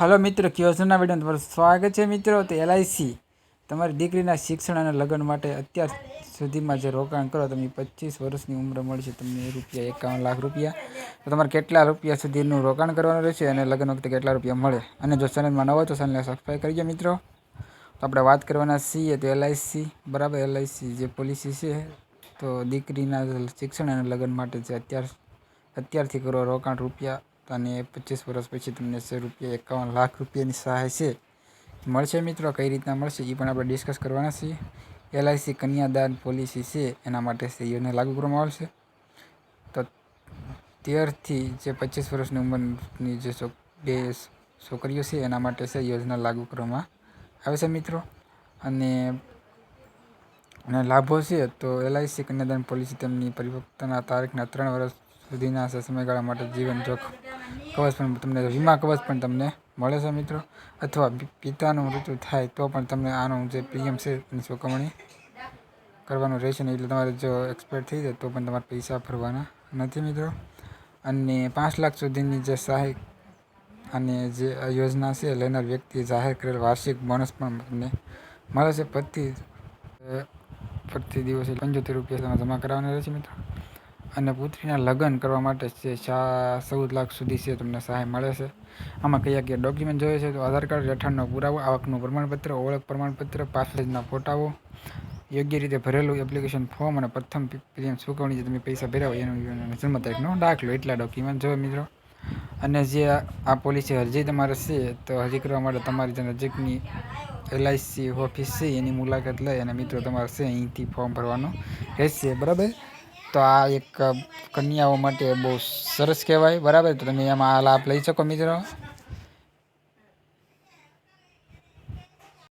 Hello મિત્રો કિયોસના video? તમારું સ્વાગત છે મિત્રો, તો એલઆઈસી તમારી દીકરીના શિક્ષણ અને લગ્ન માટે અત્યાર સુધીમાં જે રોકાણ કરો, તમે પચીસ વર્ષની ઉંમર મળશે, તમને રૂપિયા એકાવન લાખ રૂપિયા. તો તમારે કેટલા રૂપિયા સુધીનું રોકાણ કરવાનું રહેશે અને લગ્ન વખતે કેટલા રૂપિયા મળે? અને જો ચેનલમાં નવો તો ચેનલને સબસ્ક્રાઈબ કરજો મિત્રો. તો આપણે વાત કરવાના છીએ તો એલઆઈસી બરાબર? એલઆઈસી જે પોલિસી છે, તો દીકરીના શિક્ષણ અને લગ્ન માટે છે અત્યાર, અત્યારથી કરો રોકાણ રૂપિયા અને પચીસ વર્ષ પછી તમને સો રૂપિયા, એકાવન લાખ રૂપિયાની સહાય છે. મળશે મિત્રો, કઈ રીતના મળશે એ પણ આપણે ડિસ્કસ કરવાના છીએ. એલઆઈસી કન્યાદાન પોલિસી છે, એના માટે છે યોજના લાગુ કરવામાં આવશે. તો તેરથી જે પચીસ વર્ષની ઉંમરની જે બે છોકરીઓ છે, એના માટે છે યોજના લાગુ કરવામાં આવે છે મિત્રો. અને અને લાભો છે, તો એલઆઈસી કન્યાદાન પોલિસી તેમની પરિપક્વતાના તારીખના ત્રણ વર્ષ સુધીના સમયગાળા માટે જીવન જોખમ કવચ પણ તમને વીમા કવચ પણ તમને મળે છે મિત્રો. અથવા પિતાનું મૃત્યુ થાય તો પણ તમને આનું જે પ્રીમિયમ છે એની ચૂકવણી કરવાનું રહેશે ને એટલે તમારે જો એક્સપાયર થઈ જાય તો પણ તમારે પૈસા ભરવાના નથી મિત્રો. અને પાંચ લાખ સુધીની જે સહાય અને જે યોજના છે, લેનાર વ્યક્તિએ જાહેર કરેલ વાર્ષિક બોનસ પણ તમને મળે છે. પ્રતિ પ્રતિ દિવસે પંચોતેર રૂપિયા તમે જમા કરાવવાના રહેશે મિત્રો. અને પુત્રીના લગ્ન કરવા માટે ચા ચૌદ લાખ સુધી છે તમને સહાય મળે છે. આમાં કયા કયા ડોક્યુમેન્ટ જોઈએ છે તો આધાર કાર્ડ, રહેઠાણનો પુરાવો, આવકનું પ્રમાણપત્ર, ઓળખ પ્રમાણપત્ર, પાસપોર્ટના ફોટાઓ, યોગ્ય રીતે ભરેલું એપ્લિકેશન ફોર્મ અને પ્રથમ પ્રીમિયમ ચૂકવણી જે તમે પૈસા ભર્યા એનું જન્મ તારીખનો દાખલો, એટલા ડોક્યુમેન્ટ જોઈએ મિત્રો. અને જે આ પોલિસી અરજી તમારે છે તો અરજી કરવા માટે તમારી જે નજીકની એલઆઈસી ઓફિસ છે એની મુલાકાત લઈ અને મિત્રો તમારે છે અહીંથી ફોર્મ ભરવાનું રહેશે, બરાબર? તો આ એક કન્યાઓ માટે બહુ સરસ કહેવાય. બરાબર? તો તમે એમાં આ લાભ લઈ શકો, મિત્રો.